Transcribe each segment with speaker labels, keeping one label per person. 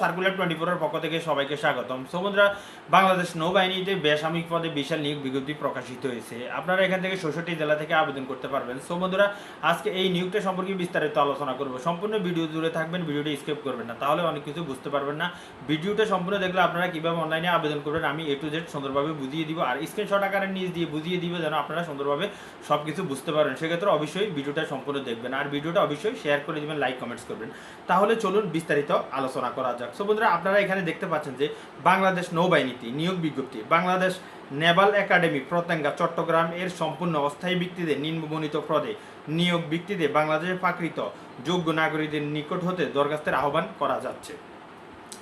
Speaker 1: Circular twenty পক্ষ থেকে সবাইকে বাংলাদেশ প্রকাশিত হয়েছে। আপনারা এখান থেকে জেলা থেকে আবেদন করতে পারবেন। এই সম্পর্কে বিস্তারিত আলোচনা করব। সম্পূর্ণ ভিডিও থাকবেন করবেন তাহলে অনেক কিছু বুঝতে পারবেন না। ভিডিওটা সম্পূর্ণ দেখলে আপনারা কীভাবে অনলাইনে আবেদন করবেন, আমি এ টু জেড সুন্দরভাবে বুঝিয়ে দিব। আর স্ক্রিনশট আকারে নিজ দিয়ে বুঝিয়ে দিব যেন আপনারা সুন্দরভাবে সব কিছু বুঝতে পারেন। সেক্ষেত্রে অবশ্যই ভিডিওটা সম্পূর্ণ দেখবেন। আর ভিডিওটা অবশ্যই শেয়ার করে দিবেন লাইক কমেন্টস করবেন। তাহলে চলুন বিস্তারিত আলোচনা করা যাক। সো বন্ধুরা, আপনারা এখানে দেখতে পাচ্ছেন যে বাংলাদেশ নৌবাহিনীতে নিয়োগ বিজ্ঞপ্তি। বাংলাদেশ নেভাল একাডেমি, প্রত্যঙ্গা, চট্টগ্রাম এর সম্পূর্ণ অস্থায়ী ব্যক্তিতে নিম্নবর্ণিত পদে নিয়োগ ব্যক্তিতে বাংলাদেশে প্রাকৃত যোগ্য নাগরিকদের নিকট হতে দরখাস্তের আহ্বান করা যাচ্ছে।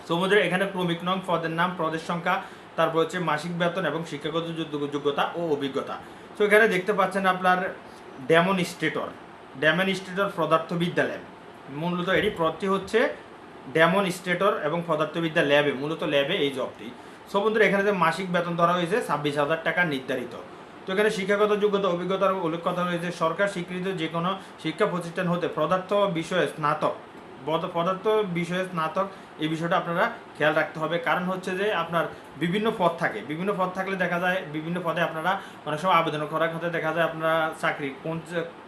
Speaker 1: সমুদ্রের এখানে ক্রমিক নং পদের নাম, পদের সংখ্যা, তারপর হচ্ছে মাসিক বেতন এবং শিক্ষাগত যোগ্য- যোগ্যতা ও অভিজ্ঞতা। তো এখানে দেখতে পাচ্ছেন আপনার ডেমনস্ট্রেটর। ডেমনস্ট্রেটর পদার্থবিদ্যা ল্যাব মূলত এটি পদটি হচ্ছে ডেমনস্ট্রেটর এবং পদার্থবিদ্যা ল্যাবে, মূলত ল্যাবে এই জবটি। সো বন্ধুরা, এখানে যে মাসিক বেতন ধরা হয়েছে, ছাব্বিশ হাজার টাকা নির্ধারিত। তো এখানে শিক্ষাগত যোগ্যতা অভিজ্ঞতার উল্লেখ কথা রয়েছে। সরকার স্বীকৃত যে কোনো শিক্ষা প্রতিষ্ঠান হতে পদার্থ বিষয়ে স্নাতক পদার্থ বিষয়ে স্নাতক এই বিষয়টা আপনারা খেয়াল রাখতে হবে। কারণ হচ্ছে যে আপনার বিভিন্ন পদ থাকে। বিভিন্ন পদ থাকলে দেখা যায় বিভিন্ন পদে আপনারা অনেক সময় আবেদন করার ক্ষেত্রে দেখা যায় আপনারা চাকরি কোন,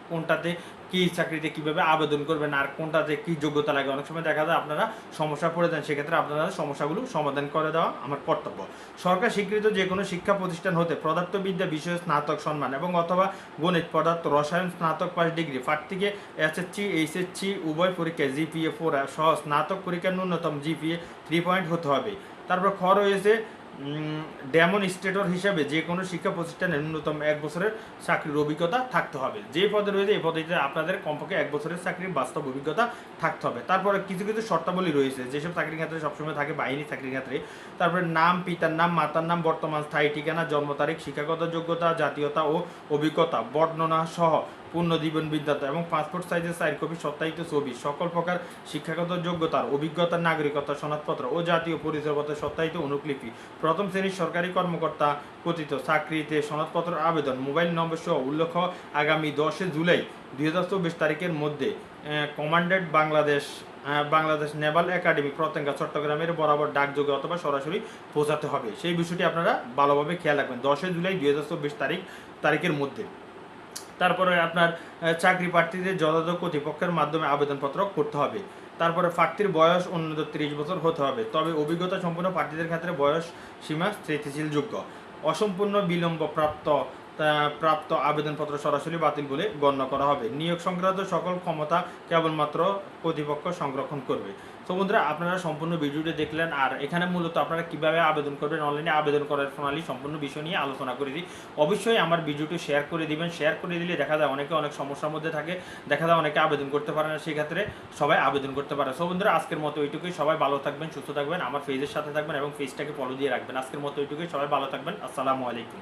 Speaker 1: কোনটাতে কি চাকরিতে কীভাবে আবেদন করবেন, আর কোনটাতে কি যোগ্যতা লাগে? অনেক সময় দেখা যায় আপনারা সমস্যা পড়ে যান, সেক্ষেত্রে আপনারা সমস্যাগুলো সমাধান করে দেওয়া আমার কর্তব্য। সরকার স্বীকৃত যে কোনো শিক্ষা প্রতিষ্ঠান হতে পদার্থবিদ্যা, বিষয়ে স্নাতক সম্মান এবং অথবা গণিত, পদার্থ, রসায়ন, স্নাতক পাস ডিগ্রি প্রার্থীকে এসএসসি, এইচএসসি, উভয় পরীক্ষায় জিপিএ, ফোর, সহ স্নাতক পরীক্ষার ন্যূনতম জিপিএ থ্রি পয়েন্ট হতে হবে। তারপর খ রয়েছে ডেমনস্ট্রেটর হিসেবে যে কোনো শিক্ষা প্রতিষ্ঠানে ন্যূনতম এক বছরের চাকরির অভিজ্ঞতা থাকতে হবে। যে পদে রয়েছে এই পদে আপনাদের কমপক্ষে এক বছরের চাকরির বাস্তব অভিজ্ঞতা থাকতে হবে। তারপরে কিছু কিছু শর্তাবলী রয়েছে। যেসব চাকরির ক্ষেত্রে সবসময় থাকে বাহিনী চাকরির ক্ষেত্রে, তারপরে নাম, পিতার নাম, মাতার নাম, বর্তমান স্থায়ী ঠিকানা, জন্ম তারিখ, শিক্ষাগত যোগ্যতা, জাতীয়তা ও অভিজ্ঞতা, বর্ণনা সহ পূর্ণ জীবন বিদ্যাতা এবং পাসপোর্ট সাইজের চার কপি সত্যায়িত ছবি। সকল প্রকার শিক্ষাগত যোগ্যতার, অভিজ্ঞতার, নাগরিকতা সনদপত্র ও জাতীয় পরিচয়পত্রের সত্যায়িত অনুলিপি। প্রথম শ্রেণির সরকারি কর্মকর্তা কথিত, চাকরিতে সনদপত্র আবেদন, মোবাইল নম্বর সহ উল্লেখ আগামী দশে জুলাই দুই হাজার চব্বিশ তারিখের মধ্যে commandant Bangladesh Bangladesh naval academy, Patenga, চট্টগ্রামের বরাবর ডাকযোগে অথবা সরাসরি পৌঁছাতে হবে। সেই বিষয়টি আপনারা ভালোভাবে খেয়াল রাখবেন। দশই জুলাই দুই হাজার চব্বিশ তারিখ, তারিখের মধ্যে। তারপরে আপনার চাকরি প্রার্থীদের যথাযথ কর্তৃপক্ষের মাধ্যমে আবেদনপত্র করতে হবে। তারপরে প্রার্থীর বয়স অন্যত ত্রিশ বছর হতে হবে। তবে অভিজ্ঞতা সম্পন্ন প্রার্থীদের ক্ষেত্রে বয়স সীমা স্থিতিশীলযোগ্য। অসম্পূর্ণ বিলম্ব প্রাপ্ত প্রাপ্ত আবেদনপত্র সরাসরি বাতিল বলে গণ্য করা হবে। নিয়োগ সংক্রান্ত সকল ক্ষমতা কেবলমাত্র কর্তৃপক্ষ সংরক্ষণ করবে। তো বন্ধুরা, আপনারা সম্পূর্ণ ভিডিওটি দেখলেন আর এখানে মূলত আপনারা কীভাবে আবেদন করবেন অনলাইনে আবেদন করার প্রণালী সম্পূর্ণ বিষয় নিয়ে আলোচনা করে দিই। অবশ্যই আমার ভিডিওটি শেয়ার করে দিবেন। শেয়ার করে দিলে দেখা যায় অনেকে অনেক সমস্যার মধ্যে থাকে, দেখা যায় অনেকে আবেদন করতে পারে না, সেক্ষেত্রে সবাই আবেদন করতে পারে। সো বন্ধুরা, আজকের মতো এইটুকুই। সবাই ভালো থাকবেন, সুস্থ থাকবেন, আমার পেজের সাথে থাকবেন এবং পেজটাকে ফলো দিয়ে রাখবেন। আজকের মতো এইটুকুই। সবাই ভালো থাকবেন। আসসালামু আলাইকুম।